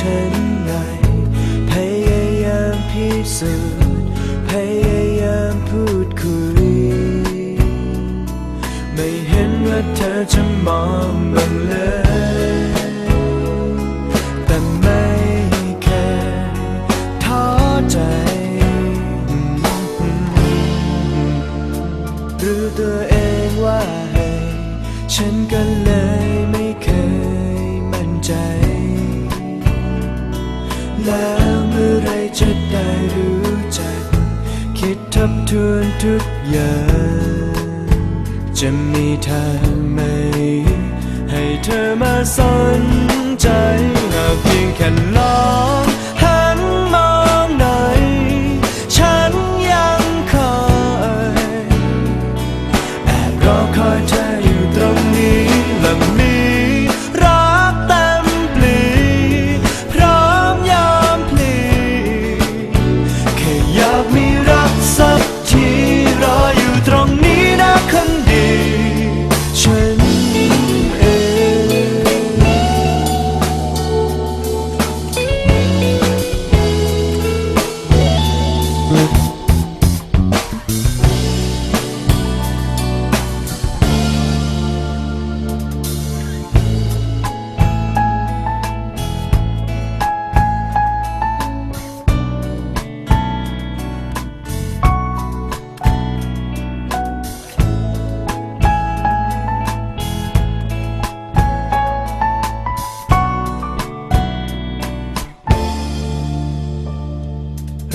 ฉันหน่อยพยายามพิสูจน์พยายามพูดคุย ไม่เห็นว่าเธอจะมองบ้างเลย แล้วเมื่อไรจะได้รู้จัก คิดทบทวนทุกอย่าง จะมีทางไหม ให้เธอมาสนใจหากเพียงแค่ลอง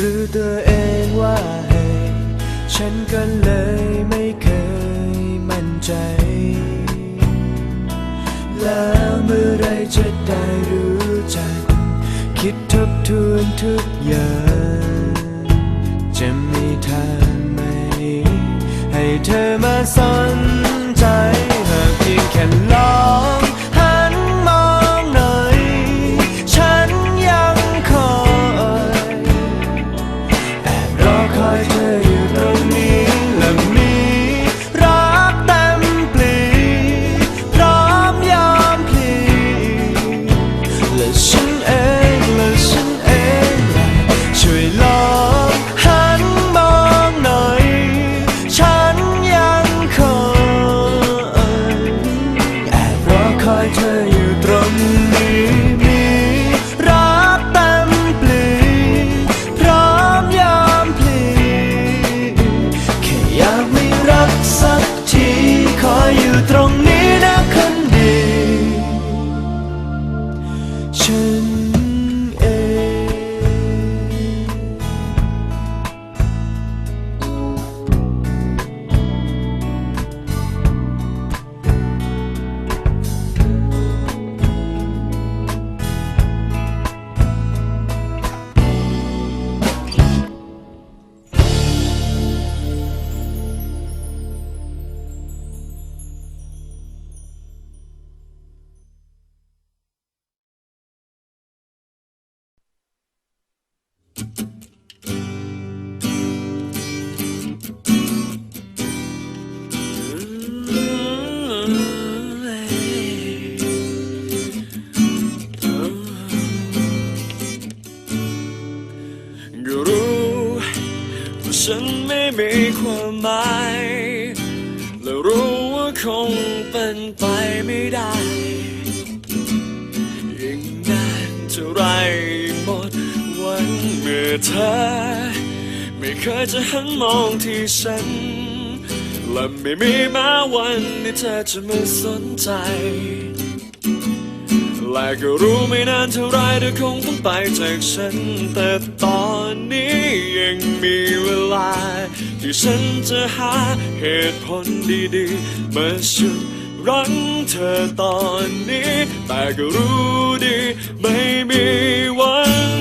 รู้ตัวเองว่าให้ฉันก็เลยไม่เคยมั่นใจ แล้วเมื่อไรจะได้รู้จัก คิดทบทวนทุกอย่าง จะมีทางไหม ให้เธอมาสน ฉันไม่มีความหมายและรู้ว่าคงเป็นไปไม่ได้ยิ่งนานเท่าไรหมดวันเมื่อเธอ ไม่เคยจะหันมองที่ฉัน และไม่มีแม้วันที่เธอจะไม่สนใจ และก็รู้ไม่นานเท่าไรเธอคงต้องไปจากฉัน แต่ตอนนี้ยังมีเวลา ที่ฉันจะหาเหตุผลดีๆมาชุดรังเธอตอนนี้ แต่ก็รู้ดีไม่มีวัน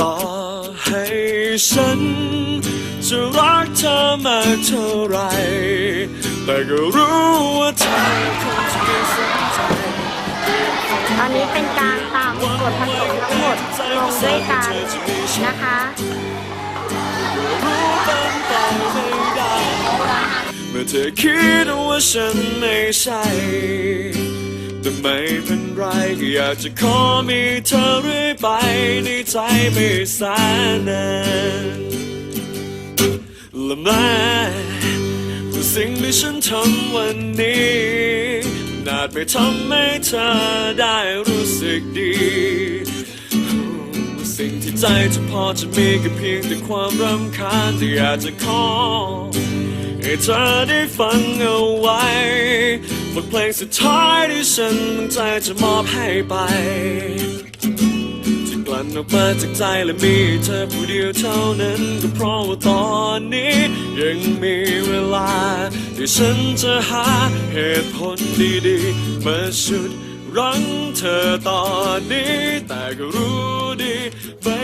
ต่อให้ฉันจะรักเธอมากเท่าไร แต่ก็รู้ว่าเธอคงจะไม่สนใจตอนนี้เป็นการตามกฎผสมทั้งหมดลงด้วยกันนะคะเมื่อเธอคิดว่าฉันไม่ใช่แต่ไม่เป็นไรก็อยากจะขอมีเธอเรื่อยไปในใจไม่สนนานละแม้ว่ สิ่งที่ฉันทำวันนี้นาจไม่ทำให้เธอได้รู้สึกดี สิ่งที่ใจจะพอจะมีก็เพียงแต่ความรำคาญที่อยากจะขอให้เธอได้ฟังเอาไว้บทเพลงสุดท้ายที่ฉันตั้งใจจะมอบให้ไป ลั่นออกมาจากใจและมีเธอผู้เดียวเท่านั้นก็เพราะว่าตอนนี้ ยังมีเวลาที่ฉันจะหาเหตุผลดีๆ มาชุดรั้งเธอตอนนี้แต่ก็รู้ดีไม่